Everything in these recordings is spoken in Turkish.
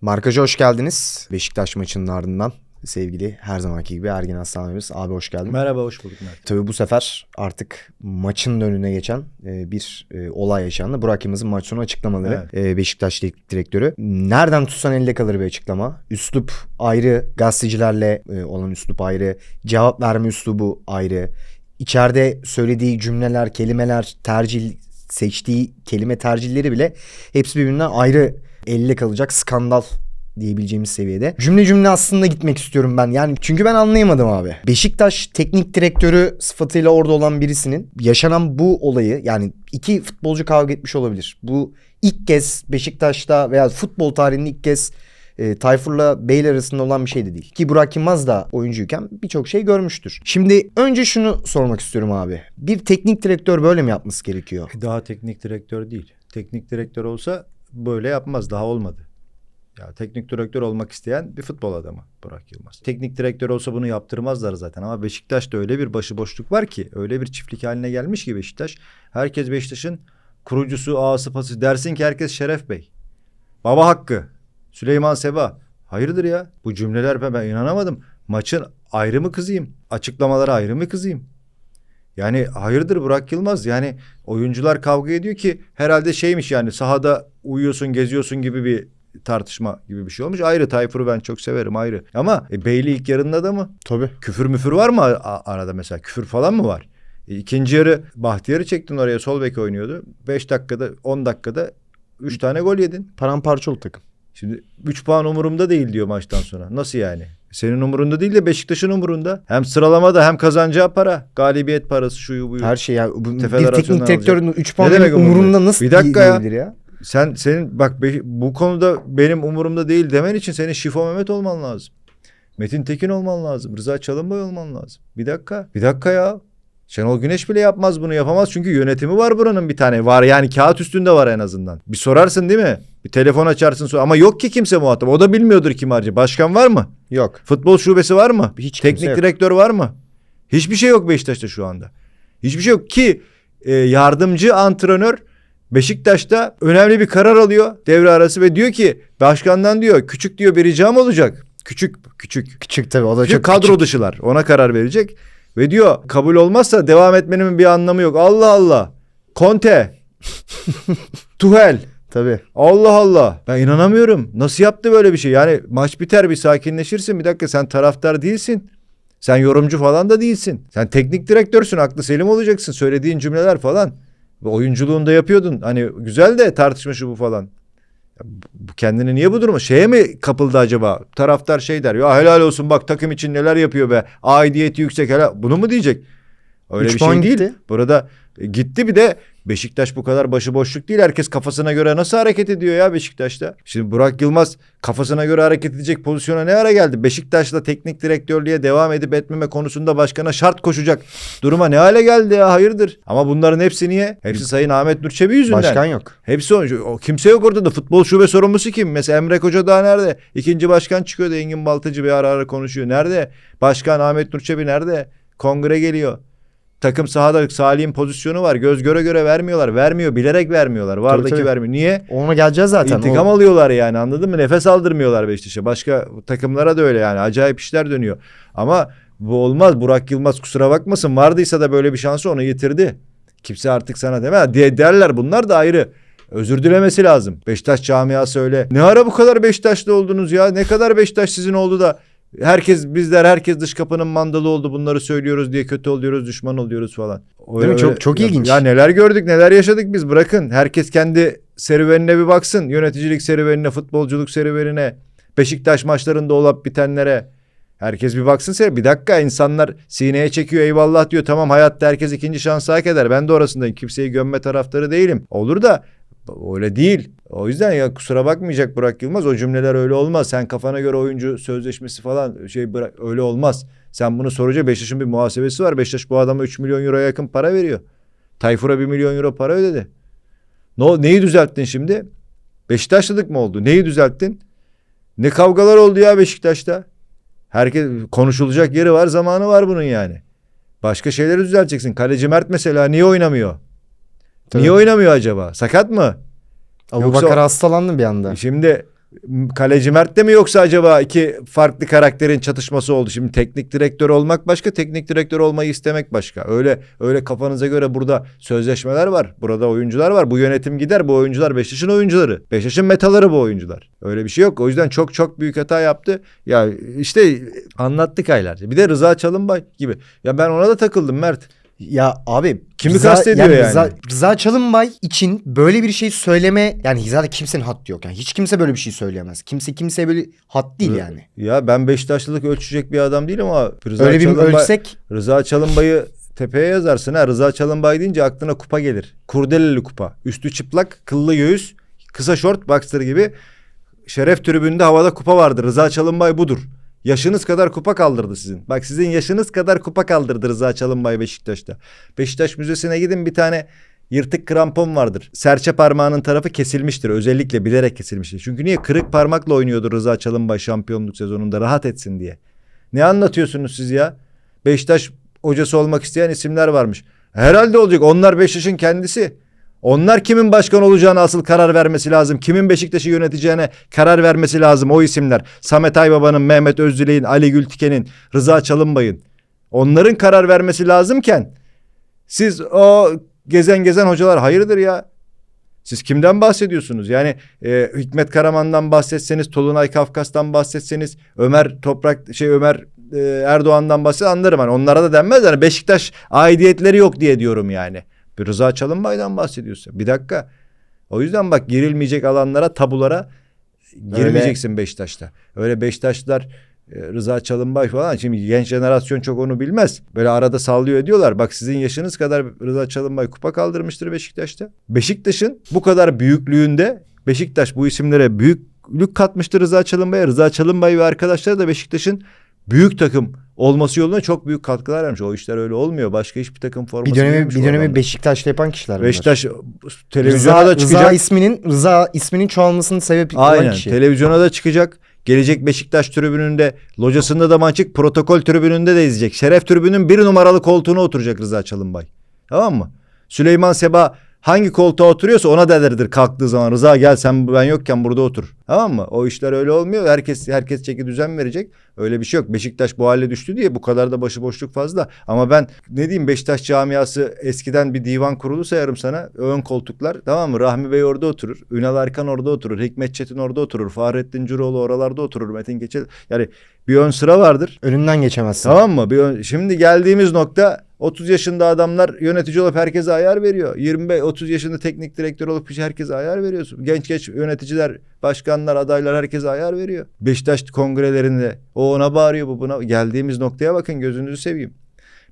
Markaja hoş geldiniz. Beşiktaş maçının ardından sevgili her zamanki gibi Ergin Aslan abimiz. Abi hoş geldin. Merhaba, hoş bulduk Mert. Tabii bu sefer artık maçın önüne geçen e, bir e, olay yaşandı. Burak Yılmaz'ın maç sonu açıklamaları. E, Beşiktaş direktörü. Nereden tutsan elde kalır bir açıklama. Üslup ayrı, gazetecilerle olan üslup ayrı, cevap verme üslubu ayrı. İçeride söylediği cümleler, kelimeler, tercih seçtiği kelime tercihleri bile hepsi birbirinden ayrı elle kalacak skandal diyebileceğimiz seviyede. Cümle cümle aslında gitmek istiyorum ben. Yani çünkü ben anlayamadım abi. Beşiktaş teknik direktörü sıfatıyla orada olan birisinin yaşanan bu olayı yani iki futbolcu kavga etmiş olabilir. Bu ilk kez Beşiktaş'ta veya futbol tarihinde ilk kez e, Tayfur'la Bale arasında olan bir şey de değil. Ki Burak Yılmaz da oyuncuyken birçok şey görmüştür. Şimdi önce şunu sormak istiyorum abi. Bir teknik direktör böyle mi yapması gerekiyor? Daha teknik direktör değil. Teknik direktör olsa böyle yapmaz, daha olmadı. Ya teknik direktör olmak isteyen bir futbol adamı Burak Yılmaz. Teknik direktör olsa bunu yaptırmazlar zaten ama Beşiktaş'ta öyle bir başıboşluk var ki, öyle bir çiftlik haline gelmiş ki Beşiktaş. Herkes Beşiktaş'ın kurucusu, ağası, pası. Dersin ki herkes Şeref Bey. Baba Hakkı, Süleyman Seba. Hayırdır ya? Bu cümleler ben, inanamadım. Maçın ayrı mı kızayım? Açıklamalara ayrı mı kızayım? Yani hayırdır Burak Yılmaz yani oyuncular kavga ediyor ki herhalde şeymiş yani sahada uyuyorsun geziyorsun gibi bir tartışma gibi bir şey olmuş. Ayrı Tayfur'u ben çok severim ayrı. Ama e, Beyli ilk yarında da mı? Tabii. Küfür müfür var mı arada mesela? Küfür falan mı var? E, ikinci yarı Bahtiyar'ı çektin oraya sol bek oynuyordu. 5 dakikada 10 dakikada 3 tane gol yedin. Paramparça oldu takım. Şimdi 3 puan umurumda değil diyor maçtan sonra. Nasıl yani? Senin umurunda değil de Beşiktaş'ın umurunda. Hem sıralamada hem kazanacağı para. Galibiyet parası şuyu buyu. Her şey ya. Bu, bir teknik direktörün 3 puan umurunda, umurunda? nasıl Bir dakika ya. ya? Sen senin bak be- bu konuda benim umurumda değil demen için senin Şifo Mehmet olman lazım. Metin Tekin olman lazım. Rıza Çalınbay olman lazım. Bir dakika. Bir dakika ya. Şenol Güneş bile yapmaz bunu yapamaz çünkü yönetimi var buranın bir tane var yani kağıt üstünde var en azından. Bir sorarsın değil mi? Bir telefon açarsın sor ama yok ki kimse muhatap. O da bilmiyordur kim harcı. Başkan var mı? Yok. Futbol şubesi var mı? Hiç Teknik yok. direktör var mı? Hiçbir şey yok Beşiktaş'ta şu anda. Hiçbir şey yok ki e, yardımcı antrenör Beşiktaş'ta önemli bir karar alıyor devre arası ve diyor ki başkandan diyor küçük diyor bir ricam olacak. Küçük küçük. Küçük tabii o da Küçük çok kadro küçük. dışılar ona karar verecek. Ve diyor kabul olmazsa devam etmenin bir anlamı yok. Allah Allah. Conte. Tuhel. Tabii. Allah Allah. Ben inanamıyorum. Nasıl yaptı böyle bir şey? Yani maç biter bir sakinleşirsin. Bir dakika sen taraftar değilsin. Sen yorumcu falan da değilsin. Sen teknik direktörsün. Aklı selim olacaksın. Söylediğin cümleler falan. Ve oyunculuğunu yapıyordun. Hani güzel de tartışma şu bu falan. Kendini niye bu duruma? Şeye mi kapıldı acaba? Taraftar şey der. Ya helal olsun bak takım için neler yapıyor be. Aidiyeti yüksek helal. Bunu mu diyecek? Öyle Üç bir şey değil. gitti. Burada e, gitti bir de Beşiktaş bu kadar başıboşluk değil. Herkes kafasına göre nasıl hareket ediyor ya Beşiktaş'ta? Şimdi Burak Yılmaz kafasına göre hareket edecek pozisyona ne ara geldi? Beşiktaş'la teknik direktörlüğe devam edip etmeme konusunda başkana şart koşacak duruma ne hale geldi ya? Hayırdır? Ama bunların hepsi niye? Hepsi Sayın Ahmet Nur Çebi yüzünden. Başkan yok. Hepsi o, kimse yok orada da futbol şube sorumlusu kim? Mesela Emre Koca daha nerede? İkinci başkan çıkıyor da Engin Baltacı bir ara ara konuşuyor. Nerede? Başkan Ahmet Nur Çebi nerede? Kongre geliyor. Takım sahada Salih'in pozisyonu var. Göz göre göre vermiyorlar. Vermiyor. Bilerek vermiyorlar. Vardaki tabii. vermiyor. Niye? Ona geleceğiz zaten. İntikam O- alıyorlar yani anladın mı? Nefes aldırmıyorlar Beşiktaş'a. Başka takımlara da öyle yani. Acayip işler dönüyor. Ama bu olmaz. Burak Yılmaz kusura bakmasın. Vardıysa da böyle bir şansı onu yitirdi. Kimse artık sana deme. De derler bunlar da ayrı. Özür dilemesi lazım. Beşiktaş camiası öyle. Ne ara bu kadar Beşiktaşlı oldunuz ya? Ne kadar Beşiktaş sizin oldu da herkes bizler herkes dış kapının mandalı oldu bunları söylüyoruz diye kötü oluyoruz düşman oluyoruz falan. Değil mi? Çok- çok ilginç. Ya neler gördük neler yaşadık biz bırakın. Herkes kendi serüvenine bir baksın. Yöneticilik serüvenine, futbolculuk serüvenine, Beşiktaş maçlarında olup bitenlere. Herkes bir baksın ser. Bir dakika insanlar sineye çekiyor eyvallah diyor. Tamam hayatta herkes ikinci şansı hak eder. Ben de orasındayım. Kimseyi gömme taraftarı değilim. Olur da öyle değil. O yüzden ya kusura bakmayacak Burak Yılmaz. O cümleler öyle olmaz. Sen kafana göre oyuncu sözleşmesi falan şey bırak öyle olmaz. Sen bunu sorunca Beşiktaş'ın bir muhasebesi var. Beşiktaş bu adama 3 milyon euroya yakın para veriyor. Tayfur'a 1 milyon euro para ödedi. Ne, o- neyi düzelttin şimdi? Beşiktaşlılık mı oldu? Neyi düzelttin? Ne kavgalar oldu ya Beşiktaş'ta? Herkes konuşulacak yeri var, zamanı var bunun yani. Başka şeyleri düzelteceksin. Kaleci Mert mesela niye oynamıyor? Tabii. Niye oynamıyor acaba? Sakat mı? Abu Yoksa- Bakar hastalandı bir anda. Şimdi Kaleci Mert de mi yoksa acaba iki farklı karakterin çatışması oldu? Şimdi teknik direktör olmak başka, teknik direktör olmayı istemek başka. Öyle öyle kafanıza göre burada sözleşmeler var. Burada oyuncular var. Bu yönetim gider. Bu oyuncular Beşiktaş'ın oyuncuları. Beşiktaş'ın metaları bu oyuncular. Öyle bir şey yok. O yüzden çok çok büyük hata yaptı. Ya işte anlattık aylarca. Bir de Rıza Çalınbay gibi. Ya ben ona da takıldım Mert. Ya abi Kimi kastediyor yani? Rıza, Rıza Çalınbay için böyle bir şey söyleme yani zaten kimsenin haddi yok. Yani hiç kimse böyle bir şey söyleyemez. Kimse kimseye böyle had değil yani. Ya ben Beşiktaşlılık ölçecek bir adam değilim ama Rıza Öyle bir Çalınbay- ölçsek Rıza Çalınbay'ı tepeye yazarsın ha. Rıza Çalınbay deyince aklına kupa gelir. Kurdeleli kupa. Üstü çıplak, kıllı göğüs, kısa şort, boxer gibi. Şeref tribünde havada kupa vardır. Rıza Çalınbay budur. Yaşınız kadar kupa kaldırdı sizin. Bak sizin yaşınız kadar kupa kaldırdı Rıza Çalınbay Beşiktaş'ta. Beşiktaş Müzesi'ne gidin bir tane yırtık krampon vardır. Serçe parmağının tarafı kesilmiştir. Özellikle bilerek kesilmiştir. Çünkü niye? Kırık parmakla oynuyordu Rıza Çalınbay şampiyonluk sezonunda rahat etsin diye. Ne anlatıyorsunuz siz ya? Beşiktaş hocası olmak isteyen isimler varmış. Herhalde olacak. Onlar Beşiktaş'ın kendisi. Onlar kimin başkan olacağına asıl karar vermesi lazım. Kimin Beşiktaş'ı yöneteceğine karar vermesi lazım o isimler. Samet Aybaba'nın, Mehmet Özdilek'in, Ali Gültiken'in, Rıza Çalınbay'ın. Onların karar vermesi lazımken siz o gezen gezen hocalar hayırdır ya? Siz kimden bahsediyorsunuz? Yani e, Hikmet Karaman'dan bahsetseniz, Tolunay Kafkas'tan bahsetseniz, Ömer Toprak şey Ömer e, Erdoğan'dan bahset anlarım. Hani onlara da denmez. Yani Beşiktaş aidiyetleri yok diye diyorum yani. Bir Rıza Çalınbay'dan bahsediyorsun. Bir dakika. O yüzden bak girilmeyecek alanlara, tabulara girmeyeceksin Beşiktaş'ta. Öyle Beşiktaşlılar e, Rıza Çalınbay falan. Şimdi genç jenerasyon çok onu bilmez. Böyle arada sallıyor ediyorlar. Bak sizin yaşınız kadar Rıza Çalınbay kupa kaldırmıştır Beşiktaş'ta. Beşiktaş'ın bu kadar büyüklüğünde Beşiktaş bu isimlere büyüklük katmıştır Rıza Çalınbay'a. Rıza Çalınbay ve arkadaşları da Beşiktaş'ın büyük takım olması yoluna çok büyük katkılar vermiş. O işler öyle olmuyor. Başka hiçbir takım forması bir dönemi bir dönemi. Beşiktaş'ta yapan kişiler bunlar. Beşiktaş televizyona Rıza, da çıkacak. Rıza isminin Rıza isminin çoğalmasının sebebi olan Aynen. kişi. Televizyona da çıkacak. Gelecek Beşiktaş tribününde, locasında da maç çık, protokol tribününde de izleyecek. Şeref tribünün bir numaralı koltuğuna oturacak Rıza Çalınbay. Tamam mı? Süleyman Seba hangi koltuğa oturuyorsa ona dederdir kalktığı zaman. Rıza gel sen ben yokken burada otur. Tamam mı? O işler öyle olmuyor. Herkes herkes çeki düzen verecek. Öyle bir şey yok. Beşiktaş bu hale düştü diye bu kadar da başıboşluk fazla. Ama ben ne diyeyim Beşiktaş camiası eskiden bir divan kurulu sayarım sana. Ön koltuklar tamam mı? Rahmi Bey orada oturur. Ünal Arkan orada oturur. Hikmet Çetin orada oturur. Fahrettin Curoğlu oralarda oturur. Metin Geçel. Yani bir ön sıra vardır. Önünden geçemezsin. Tamam mı? Bir ön- Şimdi geldiğimiz nokta 30 yaşında adamlar yönetici olup herkese ayar veriyor. 25 30 yaşında teknik direktör olup herkese ayar veriyorsun. Genç genç yöneticiler, başkanlar, adaylar herkese ayar veriyor. Beşiktaş kongrelerinde o ona bağırıyor bu buna. Geldiğimiz noktaya bakın gözünüzü seveyim.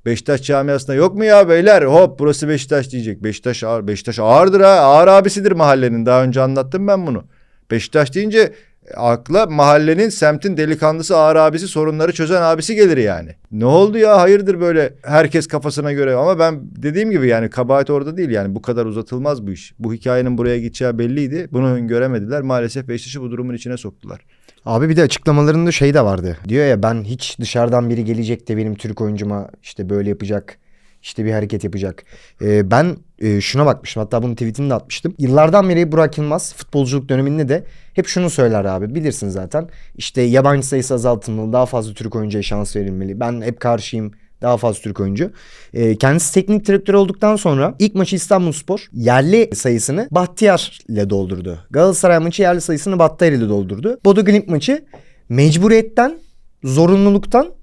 Beşiktaş camiasında yok mu ya beyler? Hop burası Beşiktaş diyecek. Beşiktaş ağır. Beşiktaş ağırdır ha. Ağır abisidir mahallenin. Daha önce anlattım ben bunu. Beşiktaş deyince akla mahallenin semtin delikanlısı ağır abisi sorunları çözen abisi gelir yani. Ne oldu ya hayırdır böyle herkes kafasına göre ama ben dediğim gibi yani kabahat orada değil yani bu kadar uzatılmaz bu iş. Bu hikayenin buraya gideceği belliydi. Bunu göremediler maalesef Beşiktaş'ı bu durumun içine soktular. Abi bir de açıklamalarında şey de vardı. Diyor ya ben hiç dışarıdan biri gelecek de benim Türk oyuncuma işte böyle yapacak. İşte bir hareket yapacak. Ee, ben e, şuna bakmıştım. Hatta bunun tweetini de atmıştım. Yıllardan beri Burak Yılmaz futbolculuk döneminde de hep şunu söyler abi. Bilirsin zaten. İşte yabancı sayısı azaltılmalı. Daha fazla Türk oyuncuya şans verilmeli. Ben hep karşıyım. Daha fazla Türk oyuncu. Ee, kendisi teknik direktör olduktan sonra ilk maçı İstanbulspor yerli sayısını Bahtiyar ile doldurdu. Galatasaray maçı yerli sayısını Bahtiyar ile doldurdu. Bodo Glimt maçı mecburiyetten, zorunluluktan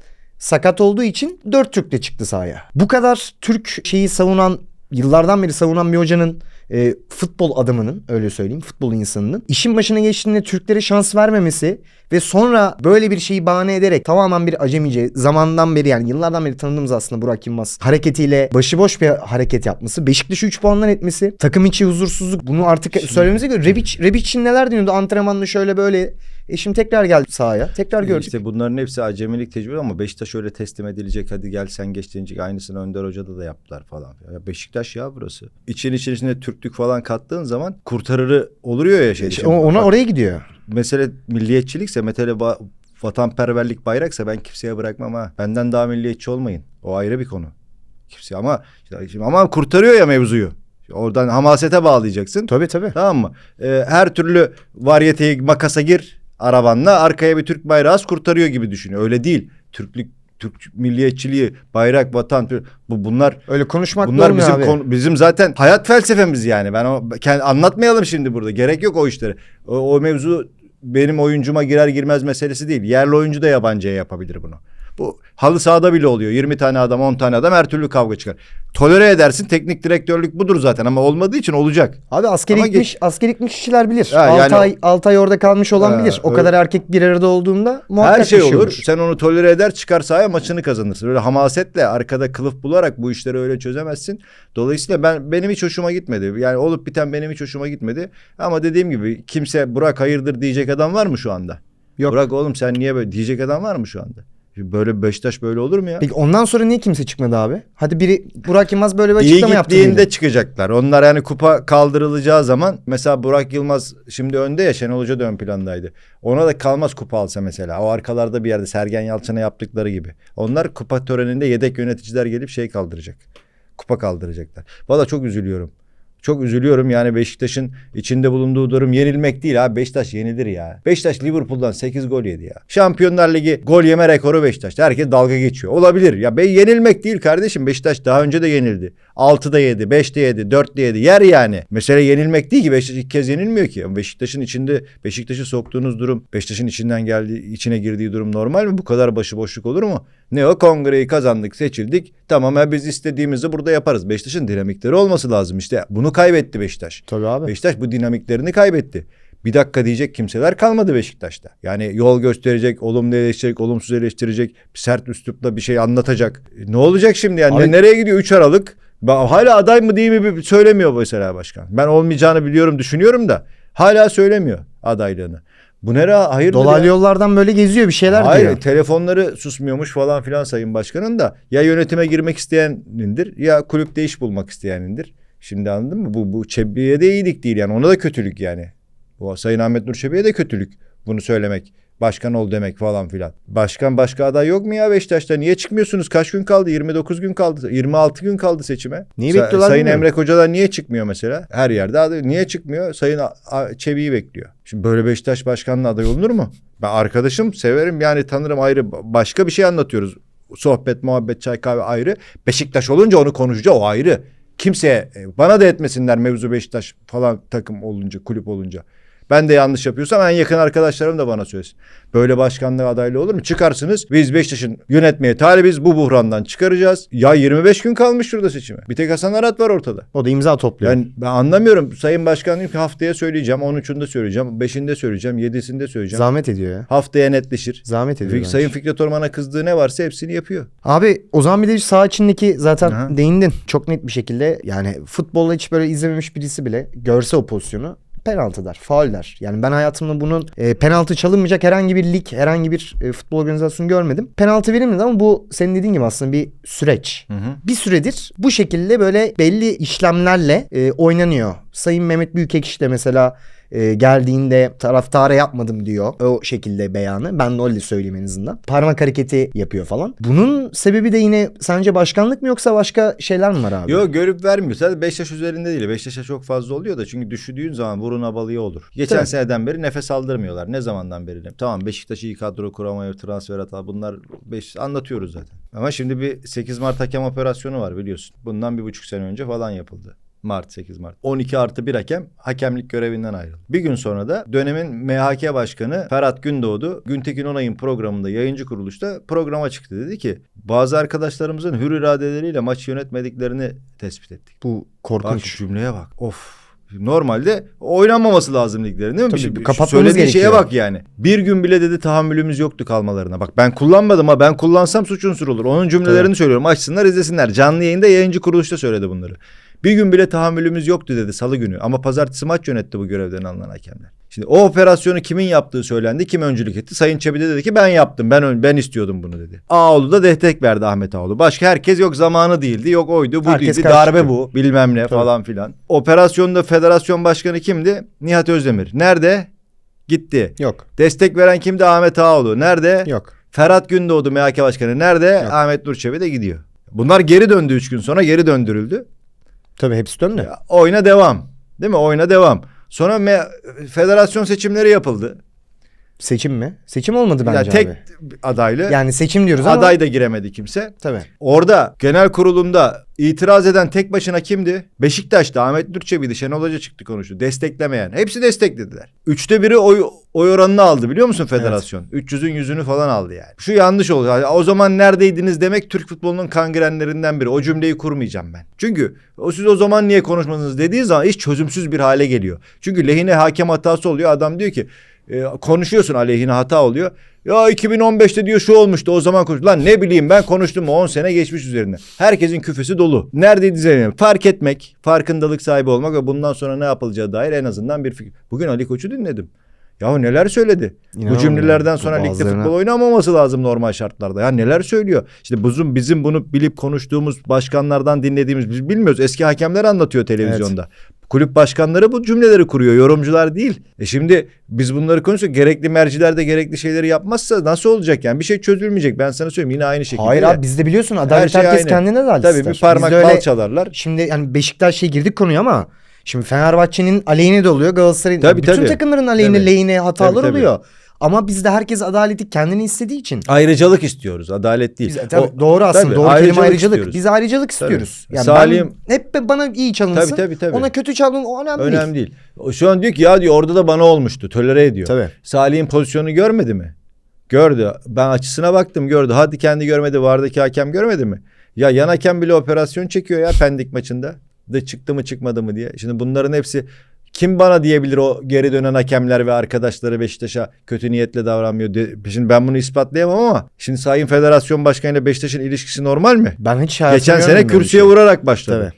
sakat olduğu için dört Türk'le çıktı sahaya. Bu kadar Türk şeyi savunan yıllardan beri savunan bir hocanın e, futbol adamının öyle söyleyeyim futbol insanının işin başına geçtiğinde Türklere şans vermemesi ve sonra böyle bir şeyi bahane ederek tamamen bir acemice zamandan beri yani yıllardan beri tanıdığımız aslında Burak Yılmaz hareketiyle başıboş bir hareket yapması Beşiktaş'ı 3 puandan etmesi takım içi huzursuzluk bunu artık söylememize göre Rebic, Rebic'in neler deniyordu antrenmanda şöyle böyle e şimdi tekrar geldi sahaya tekrar gördük. İşte bunların hepsi acemilik tecrübe ama Beşiktaş öyle teslim edilecek hadi gel sen geç denilecek. Aynısını Önder Hoca'da da yaptılar falan. Ya Beşiktaş ya burası. İçin içine Türklük falan kattığın zaman kurtarırı oluyor ya şey. İşte ona oraya gidiyor. mesele milliyetçilikse, mesele va- vatanperverlik bayraksa ben kimseye bırakmam ha. Benden daha milliyetçi olmayın. O ayrı bir konu. Kimse ama işte- ama kurtarıyor ya mevzuyu. Oradan hamasete bağlayacaksın. Tabii tabii. Tamam mı? Ee, her türlü varyeteyi makasa gir arabanla arkaya bir Türk bayrağı as kurtarıyor gibi düşünüyor. Öyle değil. Türklük Türk milliyetçiliği, bayrak, vatan, bu bunlar Öyle konuşmak bunlar bizim abi. konu- bizim zaten hayat felsefemiz yani. Ben o kend- anlatmayalım şimdi burada. Gerek yok o işleri. O, o mevzu benim oyuncuma girer girmez meselesi değil. Yerli oyuncu da yabancıya yapabilir bunu. Bu halı sahada bile oluyor. 20 tane adam, 10 tane adam her türlü kavga çıkar. Tolere edersin. Teknik direktörlük budur zaten ama olmadığı için olacak. Abi askeri Ama gitmiş, askeri gitmiş kişiler bilir. Ha, 6 yani- ay 6 ay orada kalmış olan Ha, bilir. O öyle- kadar erkek bir arada olduğunda muhakkak Her şey bir olur. Sen onu tolere eder çıkar sahaya maçını kazanırsın. Öyle hamasetle arkada kılıf bularak bu işleri öyle çözemezsin. Dolayısıyla ben benim hiç hoşuma gitmedi. Yani olup biten benim hiç hoşuma gitmedi. Ama dediğim gibi kimse Burak hayırdır diyecek adam var mı şu anda? Yok. Burak oğlum sen niye böyle diyecek adam var mı şu anda? Böyle Beşiktaş böyle olur mu ya? Peki ondan sonra niye kimse çıkmadı abi? Hadi biri Burak Yılmaz böyle bir İyi açıklama yaptı. gittiğinde diyelim. çıkacaklar. Onlar yani kupa kaldırılacağı zaman mesela Burak Yılmaz şimdi önde ya Şenol Hoca da ön plandaydı. Ona da kalmaz kupa alsa mesela. O arkalarda bir yerde Sergen Yalçın'a yaptıkları gibi. Onlar kupa töreninde yedek yöneticiler gelip şey kaldıracak. Kupa kaldıracaklar. Valla çok üzülüyorum. Çok üzülüyorum yani Beşiktaş'ın içinde bulunduğu durum yenilmek değil abi. Beşiktaş yenilir ya. Beşiktaş Liverpool'dan 8 gol yedi ya. Şampiyonlar Ligi gol yeme rekoru Beşiktaş'ta. Herkes dalga geçiyor. Olabilir. Ya be yenilmek değil kardeşim. Beşiktaş daha önce de yenildi. 6'da yedi, 5'te yedi, 4'te yedi. Yer yani. Mesele yenilmek değil ki. Beşiktaş ilk kez yenilmiyor ki. Beşiktaş'ın içinde Beşiktaş'ı soktuğunuz durum, Beşiktaş'ın içinden geldiği, içine girdiği durum normal mi? Bu kadar başıboşluk olur mu? Ne o kongreyi kazandık, seçildik. Tamam ha biz istediğimizi burada yaparız. Beşiktaş'ın dinamikleri olması lazım. İşte bunu kaybetti Beşiktaş. Tabii abi. Beşiktaş bu dinamiklerini kaybetti. Bir dakika diyecek kimseler kalmadı Beşiktaş'ta. Yani yol gösterecek, olumlu eleştirecek, olumsuz eleştirecek, sert üslupla bir şey anlatacak. E, Ne olacak şimdi yani? Abi- Ne- Nereye gidiyor 3 Aralık? Hala aday mı değil mi söylemiyor mesela başkan. Ben olmayacağını biliyorum, düşünüyorum da hala söylemiyor adaylığını. Bu nere hayırdır Dolaylı yollardan böyle geziyor bir şeyler Hayır diyor. telefonları susmuyormuş falan filan sayın başkanın da ya yönetime girmek isteyenindir ya kulüpte iş bulmak isteyenindir. Şimdi anladın mı? Bu, bu Çebi'ye de iyilik değil yani ona da kötülük yani. Bu Sayın Ahmet Nur Çebi'ye de kötülük bunu söylemek. Başkan ol demek falan filan. Başkan başka aday yok mu ya Beşiktaş'ta? Niye çıkmıyorsunuz? Kaç gün kaldı? 29 gün kaldı. 26 gün kaldı seçime. Niye Sa- bekliyorlar Sayın bilmiyorum. Emre Kocalar niye çıkmıyor mesela? Her yerde aday. Niye çıkmıyor? Sayın A- A- Çebi'yi bekliyor. Şimdi böyle Beşiktaş başkanlığı aday olunur mu? Ben arkadaşım severim yani tanırım ayrı. Başka bir şey anlatıyoruz. Sohbet, muhabbet, çay kahve ayrı. Beşiktaş olunca onu konuşacağız o ayrı. Kimseye bana da etmesinler mevzu Beşiktaş falan takım olunca, kulüp olunca. Ben de yanlış yapıyorsam en yakın arkadaşlarım da bana söylesin. Böyle başkanlık adaylığı olur mu? Çıkarsınız. Biz Beşiktaş'ın yönetmeye talibiz. Bu buhrandan çıkaracağız. Ya 25 gün kalmış şurada seçime. Bir tek Hasan Arat var ortada. O da imza topluyor. Ben, ben anlamıyorum. Sayın Başkan diyor ki haftaya söyleyeceğim. 13'ünde söyleyeceğim. 5'inde söyleyeceğim. 7'sinde söyleyeceğim. Zahmet ediyor ya. Haftaya netleşir. Zahmet ediyor. Fik-. Sayın Fikret Orman'a kızdığı ne varsa hepsini yapıyor. Abi Ozan Bileci sağ içindeki zaten Aha. değindin. Çok net bir şekilde yani futbolla hiç böyle izlememiş birisi bile görse o pozisyonu penaltı der, faul der. Yani ben hayatımda bunun e, penaltı çalınmayacak herhangi bir lig, herhangi bir e, futbol organizasyonu görmedim. Penaltı verilmedi ama bu senin dediğin gibi aslında bir süreç. Bir süredir bu şekilde böyle belli işlemlerle e, oynanıyor. Sayın Mehmet Büyükekşi de mesela e, geldiğinde taraftara yapmadım diyor. O şekilde beyanı. Ben de öyle söyleyeyim en azından. Parmak hareketi yapıyor falan. Bunun sebebi de yine sence başkanlık mı yoksa başka şeyler mi var abi? Yok görüp vermiyor. Sadece 5 yaş üzerinde değil. 5 yaşa çok fazla oluyor da çünkü düşürdüğün zaman burun abalığı olur. Geçen Tabii. seneden beri nefes aldırmıyorlar. Ne zamandan beri? Tamam Beşiktaş iyi kadro kuramıyor, transfer hata bunlar beş, anlatıyoruz zaten. Ama şimdi bir 8 Mart hakem operasyonu var biliyorsun. Bundan bir buçuk sene önce falan yapıldı. Mart 8 Mart. 12 artı bir hakem hakemlik görevinden ayrıldı. Bir gün sonra da dönemin MHK Başkanı Ferhat Gündoğdu Güntekin Onay'ın programında yayıncı kuruluşta programa çıktı. Dedi ki bazı arkadaşlarımızın hür iradeleriyle maç yönetmediklerini tespit ettik. Bu Bak korkunç. şu cümleye bak. Of. Normalde oynanmaması lazım liglerin değil mi? Tabii, Bir şey- kapatmamız Söylediği şeye gerekiyor. bak yani. Bir gün bile dedi tahammülümüz yoktu kalmalarına. Bak ben kullanmadım ama ben kullansam suç unsuru olur. Onun cümlelerini söylüyorum. Açsınlar izlesinler. Canlı yayında yayıncı kuruluşta söyledi bunları. Bir gün bile tahammülümüz yoktu dedi salı günü. Ama pazartesi maç yönetti bu görevden alınan hakemler. Şimdi o operasyonu kimin yaptığı söylendi. Kim öncülük etti? Sayın Çebi de dedi ki ben yaptım. Ben ben istiyordum bunu dedi. Ağoğlu da destek verdi Ahmet Ağoğlu. Başka herkes yok zamanı değildi. Yok oydu bu Herkes değildi. Darbe çıktı. bu bilmem ne falan filan. Operasyonda federasyon başkanı kimdi? Nihat Özdemir. Nerede? Gitti. Yok. Destek veren kimdi? Ahmet Ağoğlu. Nerede? Yok. Ferhat Gündoğdu MHK Başkanı. Nerede? Yok. Ahmet Nur Çebi de gidiyor. Bunlar geri döndü üç gün sonra geri döndürüldü. Tabii hepsi döndü. Ya, oyuna devam. Değil mi? Oyuna devam. Sonra federasyon seçimleri yapıldı. Seçim mi? Seçim olmadı bence Ya tek abi. adaylı. Yani seçim diyoruz ama. aday da giremedi kimse. Tabii. Orada genel kurulunda itiraz eden tek başına kimdi? Beşiktaş'ta Ahmet Nurçebi'ydi. Şenol Hoca çıktı konuştu. Desteklemeyen. Hepsi desteklediler. Üçte biri oy, oy oranını aldı biliyor musun federasyon? 300'ün yüzünü falan aldı yani. Şu yanlış oldu. Yani O zaman neredeydiniz demek Türk futbolunun kangrenlerinden biri. O cümleyi kurmayacağım ben. Çünkü o siz o zaman niye konuşmadınız dediği zaman iş çözümsüz bir hale geliyor. Çünkü lehine hakem hatası oluyor. Adam diyor ki e, konuşuyorsun aleyhine hata oluyor. Ya 2015'te diyor şu olmuştu o zaman konuş. Lan ne bileyim ben konuştum mu 10 sene geçmiş üzerinde. Herkesin küfesi dolu. Neredeydi zeynep? Fark etmek, farkındalık sahibi olmak ve bundan sonra ne yapılacağı dair en azından bir fikir. Bugün Ali Koç'u dinledim. Yahu neler söyledi. Bu İnanamıyorum cümlelerden sonra ligde Bazılarına- futbol oynamaması lazım normal şartlarda. Ya neler söylüyor. İşte bizim bizim bunu bilip konuştuğumuz başkanlardan dinlediğimiz biz bilmiyoruz. Eski hakemler anlatıyor televizyonda. Kulüp başkanları bu cümleleri kuruyor. Yorumcular değil. E şimdi biz bunları konuşuyoruz. Gerekli merciler de gerekli şeyleri yapmazsa nasıl olacak yani? Bir şey çözülmeyecek. Ben sana söyleyeyim yine aynı şekilde. Hayır de. abi bizde biliyorsun adalet şey herkes aynı. kendine adalet Tabii ister. bir parmak bal çalarlar. Şimdi yani Beşiktaş'a girdik konuya ama şimdi Fenerbahçe'nin aleyhine de oluyor Galatasaray'ın. Tabii, bütün tabii. takımların aleyhine Tabii. lehine hatalar Tabii, tabii. oluyor. Ama bizde herkes adaleti kendini istediği için. Ayrıcalık istiyoruz. Adalet değil. Biz, tabii, O- doğru aslında. tabii, doğru kelime ayrıcalık ayrıcalık. istiyoruz. Biz ayrıcalık istiyoruz. Yani Salim- ben hep bana iyi çalınsın. Tabii, tabii, tabii. Ona kötü çalın o önemli, değil. Önemli değil. O Şu an diyor ki ya diyor orada da bana olmuştu. Tolere ediyor. Tabii. Salih'in pozisyonunu görmedi mi? Gördü. Ben açısına baktım gördü. Hadi kendi görmedi. Vardaki hakem görmedi mi? Ya yan hakem bile operasyon çekiyor ya Pendik maçında. De çıktı mı çıkmadı mı diye. Şimdi bunların hepsi kim bana diyebilir o geri dönen hakemler ve arkadaşları Beşiktaş'a kötü niyetle davranmıyor. De- Şimdi ben bunu ispatlayamam ama şimdi Sayın Federasyon Başkanı ile Beşiktaş'ın ilişkisi normal mi? Ben hiç Geçen sene kürsüye şey. vurarak başladı.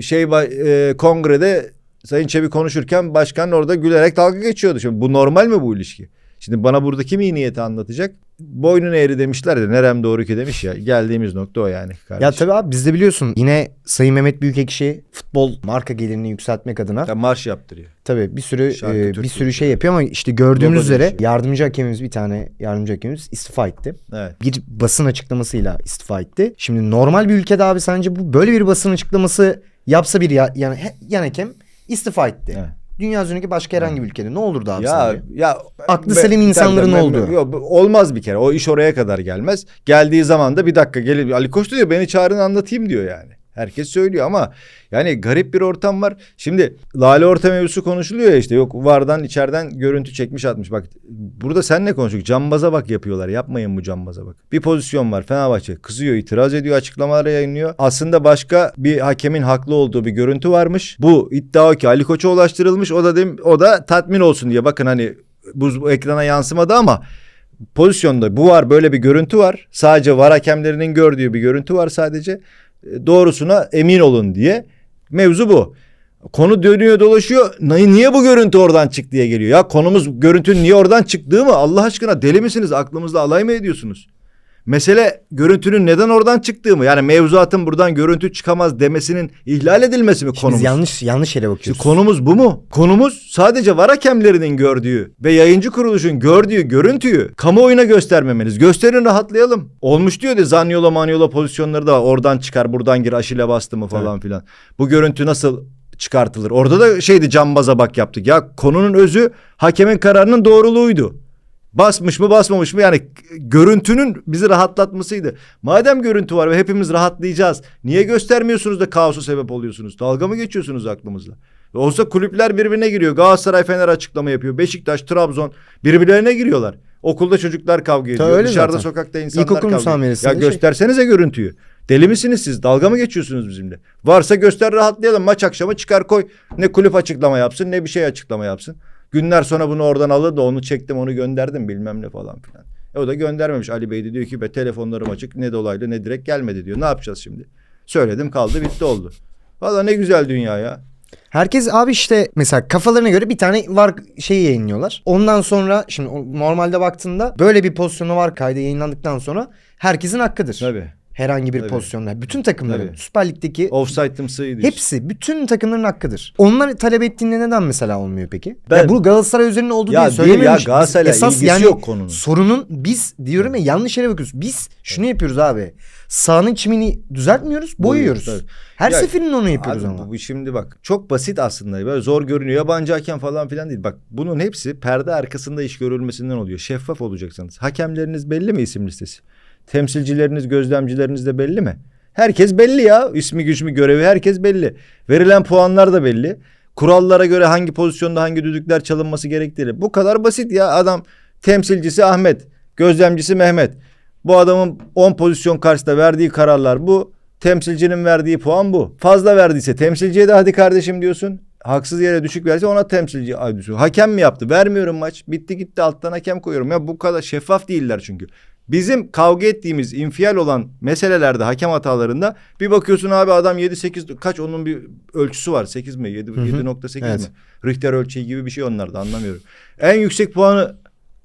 Şey ba- e, kongrede Sayın Çebi konuşurken başkan orada gülerek dalga geçiyordu. Şimdi bu normal mi bu ilişki? Şimdi bana burada kim iyi niyeti anlatacak? Boynun eğri demişler de nerem doğru ki demiş ya. Geldiğimiz nokta o yani. Kardeşim. Ya tabii abi bizde biliyorsun yine Sayın Mehmet Büyükekşi futbol marka gelirini yükseltmek adına Ya marş yaptırıyor. tabii bir sürü Şarkı, e, bir sürü şey yapıyor ama işte gördüğümüz Logo üzere değişiyor. yardımcı hakemimiz bir tane yardımcı hakemimiz istifa etti. Evet. Bir basın açıklamasıyla istifa etti. Şimdi normal bir ülkede abi sence bu böyle bir basın açıklaması yapsa bir ya, yani yan hakem istifa etti. Evet. Dünya üzerindeki başka herhangi bir ülkede ne olurdu abi Ya sence? ya Aklı be- selim insanların tabii, olduğu. Yok, olmaz bir kere. O iş oraya kadar gelmez. Geldiği zaman da bir dakika gelin. Ali Koç diyor beni çağırın anlatayım diyor yani. Herkes söylüyor ama yani garip bir ortam var. Şimdi Lale Orta mevzusu konuşuluyor ya işte yok vardan içeriden görüntü çekmiş atmış. Bak burada senle konuştuk. Cambaza bak yapıyorlar. Yapmayın bu cambaza bak. Bir pozisyon var Fenerbahçe kızıyor itiraz ediyor açıklamaları yayınlıyor. Aslında başka bir hakemin haklı olduğu bir görüntü varmış. Bu iddia o ki Ali Koç'a ulaştırılmış. O da dem o da tatmin olsun diye. Bakın hani bu ekrana yansımadı ama pozisyonda bu var böyle bir görüntü var. Sadece var hakemlerinin gördüğü bir görüntü var sadece. E, Doğrusuna emin olun diye. Mevzu bu. Konu dönüyor dolaşıyor. Ni- Niye bu görüntü oradan çıktı diye geliyor. Ya konumuz görüntünün niye oradan çıktığı mı? Allah aşkına deli misiniz? Aklımızda alay mı ediyorsunuz? Mesele görüntünün neden oradan çıktığı mı? Yani mevzuatın buradan görüntü çıkamaz demesinin ihlal edilmesi mi Şimdi konumuz? Biz yanlış yanlış yere Şimdi bakıyoruz. konumuz bu mu? Konumuz sadece var hakemlerinin gördüğü ve yayıncı kuruluşun gördüğü görüntüyü kamuoyuna göstermemeniz. Gösterin rahatlayalım. Olmuş diyor de Zanyolo Manyolo pozisyonları da var. oradan çıkar buradan gir aşile bastı mı falan filan. Bu görüntü nasıl çıkartılır? Orada da şeydi cambaza bak yaptık. Ya konunun özü hakemin kararının doğruluğuydu. Basmış mı basmamış mı yani görüntünün bizi rahatlatmasıydı. Madem görüntü var ve hepimiz rahatlayacağız. Niye göstermiyorsunuz da kaosu sebep oluyorsunuz? Dalga mı geçiyorsunuz aklımızla? Olsa kulüpler birbirine giriyor. Galatasaray Fener açıklama yapıyor. Beşiktaş, Trabzon birbirlerine giriyorlar. Okulda çocuklar kavga ediyor. öyle Dışarıda zaten. sokakta insanlar İlkokul kavga ediyor. Ya şey- göstersenize görüntüyü. Deli misiniz siz? Dalga mı geçiyorsunuz bizimle? Varsa göster rahatlayalım. Maç akşamı çıkar koy. Ne kulüp açıklama yapsın ne bir şey açıklama yapsın. Günler sonra bunu oradan alır da onu çektim onu gönderdim bilmem ne falan filan. E o da göndermemiş. Ali Bey de diyor ki be telefonlarım açık ne dolaylı ne direkt gelmedi diyor. Ne yapacağız şimdi? Söyledim kaldı bitti oldu. Valla ne güzel dünya ya. Herkes abi işte mesela kafalarına göre bir tane var şeyi yayınlıyorlar. Ondan sonra şimdi normalde baktığında böyle bir pozisyonu var kaydı yayınlandıktan sonra herkesin hakkıdır. Tabii. Herhangi bir Tabii. pozisyonda. Bütün takımların Tabii. Süper Lig'deki Offside'ımsıydı. hepsi bütün takımların hakkıdır. Onlar talep ettiğinde neden mesela olmuyor peki? Ben- ya bu Galatasaray üzerine olduğu Ya diye değil ya, söylememiş. Galatasaray'la Esas ilgisi yani yok konunun. Sorunun biz diyorum ya yanlış yere bakıyoruz. Biz şunu yapıyoruz abi. Sahanın çimini düzeltmiyoruz, boyuyoruz. Boyuyoruz, Her Ya, seferinde onu yapıyoruz Abi ama. Bu şimdi bak çok basit aslında. Böyle zor görünüyor. Yabancı hakem falan filan değil. Bak bunun hepsi perde arkasında iş görülmesinden oluyor. Şeffaf olacaksınız. Hakemleriniz belli mi isim listesi? Temsilcileriniz, gözlemcileriniz de belli mi? Herkes belli ya. İsmi gücümü görevi herkes belli. Verilen puanlar da belli. Kurallara göre hangi pozisyonda hangi düdükler çalınması gerektiği. Bu kadar basit ya. Adam temsilcisi Ahmet, gözlemcisi Mehmet. Bu adamın 10 pozisyon karşısında verdiği kararlar bu. Temsilcinin verdiği puan bu. Fazla verdiyse temsilciye de hadi kardeşim diyorsun. Haksız yere düşük verse ona temsilci ay diyorsun. Hakem mi yaptı? Vermiyorum maç. Bitti gitti alttan hakem koyuyorum. Ya bu kadar şeffaf değiller çünkü. Bizim kavga ettiğimiz infial olan meselelerde hakem hatalarında bir bakıyorsun abi adam 7-8 kaç onun bir ölçüsü var 8 mi 7, hı. 7.8 Evet. mi? Richter ölçeği gibi bir şey onlarda anlamıyorum. En yüksek puanı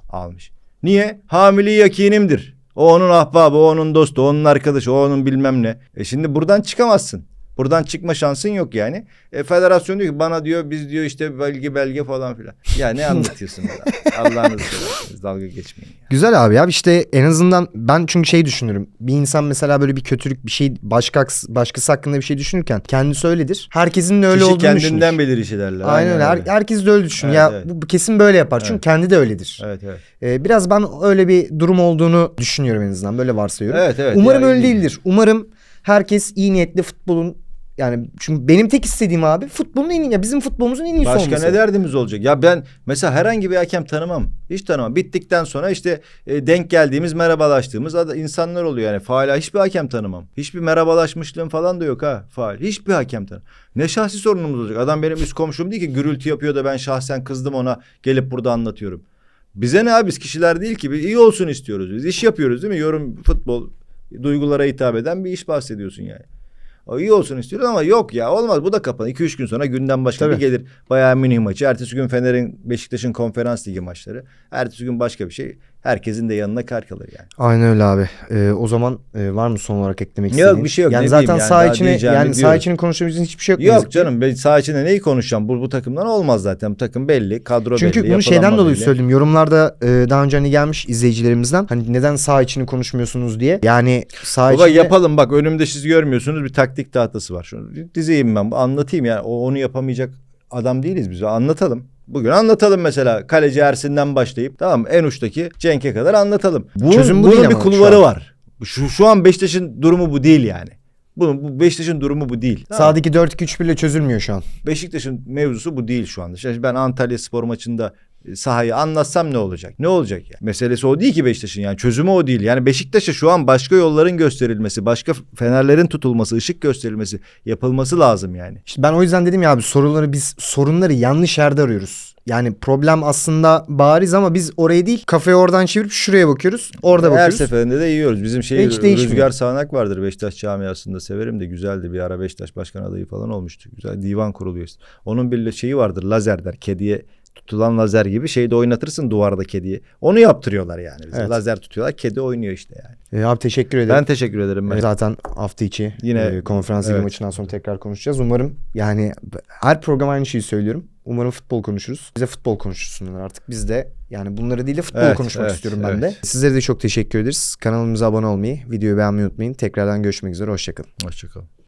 almış. Niye? Hamili yakinimdir. O onun ahbabı, o onun dostu, o onun arkadaşı, o onun bilmem ne. E şimdi buradan çıkamazsın. Buradan çıkma şansın yok yani. E, federasyon diyor ki bana diyor biz diyor işte belge belge falan filan. Ya ne anlatıyorsun ya? Allah'ınızı seversiniz dalga geçmeyin ya. Güzel abi ya işte en azından ben çünkü şey düşünürüm. Bir insan mesela böyle bir kötülük bir şey başka başkası hakkında bir şey düşünürken kendisi öyledir. Herkesin de öyle Kişi olduğunu kendinden düşünür. bilir işi derler. Aynen öyle. Her- herkes de öyle düşünür. Evet, ya evet. bu, kesin böyle yapar. Çünkü Evet. kendi de öyledir. Evet evet. Ee, biraz ben öyle bir durum olduğunu düşünüyorum en azından. Böyle varsayıyorum. Evet, evet. Umarım Ya, öyle değildir. Umarım herkes iyi niyetli futbolun yani çünkü benim tek istediğim abi futbolun en iyi ya bizim futbolumuzun en iyisi Başka olması. ne derdimiz olacak? Ya ben mesela herhangi bir hakem tanımam. Hiç tanımam. Bittikten sonra işte e, denk geldiğimiz, merhabalaştığımız insanlar oluyor yani. Faal hiçbir hakem tanımam. Hiçbir merhabalaşmışlığım falan da yok ha. Faal. Hiçbir hakem tanımam. Ne şahsi sorunumuz olacak? Adam benim üst komşum değil ki gürültü yapıyor da ben şahsen kızdım ona gelip burada anlatıyorum. Bize ne abi biz kişiler değil ki. Biz iyi olsun istiyoruz biz. İş yapıyoruz değil mi? Yorum, futbol, duygulara hitap eden bir iş bahsediyorsun yani. O iyi olsun istiyoruz ama yok ya olmaz bu da kapanır. 2-3 gün sonra günden başka Tabii. bir gelir. Bayern Münih maçı. Ertesi gün Fener'in Beşiktaş'ın konferans ligi maçları. Ertesi gün başka bir şey. Herkesin de yanına kar kalır yani. Aynen öyle abi. Ee, o zaman e, var mı son olarak eklemek Yok, istediğin? bir şey yok. Yani Ne zaten yani, daha içine yani diyorum. içine konuşabileceğin hiçbir şey yok. Yok canım ben saha içinde neyi konuşacağım? Bu, bu takımdan olmaz zaten. Bu takım belli. Kadro Çünkü belli. bunu şeyden dolayı belli. söyledim. Yorumlarda e, daha önce hani gelmiş izleyicilerimizden hani neden saha içini konuşmuyorsunuz diye. Yani saha Baba içinde yapalım bak önümde siz görmüyorsunuz bir taktik tahtası var. Şunu dizeyim ben anlatayım yani o onu yapamayacak adam değiliz biz anlatalım. Bugün anlatalım mesela kaleci Ersin'den başlayıp tamam en uçtaki Cenk'e kadar anlatalım. Bunun, Çözüm bu bunun bir kulvarı var. Şu, şu an Beşiktaş'ın durumu bu değil yani. Bunun bu Beşiktaş'ın durumu bu değil. Tamam mı? sahadaki 4-2-3-1 ile çözülmüyor şu an. Beşiktaş'ın mevzusu bu değil şu anda. Şimdi ben Antalya Spor maçında sahayı anlatsam ne olacak? Ne olacak yani? Meselesi o değil ki Beşiktaş'ın yani çözümü o değil. Yani Beşiktaş'a şu an başka yolların gösterilmesi, başka fenerlerin tutulması, ışık gösterilmesi yapılması lazım yani. İşte ben o yüzden dedim ya abi soruları biz sorunları yanlış yerde arıyoruz. Yani problem aslında bariz ama biz oraya değil kafayı oradan çevirip şuraya bakıyoruz. Orada Her bakıyoruz. seferinde de yiyoruz. Bizim şey Hiç değişmiyor. Rüzgar Sağanak vardır Beşiktaş camiasında severim de güzeldi. Bir ara Beşiktaş başkan adayı falan olmuştu. Güzel divan kuruluyor. işte. Onun bir şeyi vardır lazer der. Kediye tutulan lazer gibi şeyi de oynatırsın duvarda kediye. Onu yaptırıyorlar yani. bize. Evet. Lazer tutuyorlar. Kedi oynuyor işte yani. Ee, abi teşekkür ederim. Ben teşekkür ederim. Ben. Zaten hafta içi Yine- e, konferans evet. maçından sonra tekrar konuşacağız. Umarım yani her program aynı şeyi söylüyorum. Umarım futbol konuşuruz. Bize futbol konuşursunlar artık. Biz de yani bunları değil de futbol Evet, konuşmak evet, istiyorum ben evet. de. Sizlere de çok teşekkür ederiz. Kanalımıza abone olmayı, videoyu beğenmeyi unutmayın. Tekrardan görüşmek üzere. Hoşçakalın. Hoşçakalın.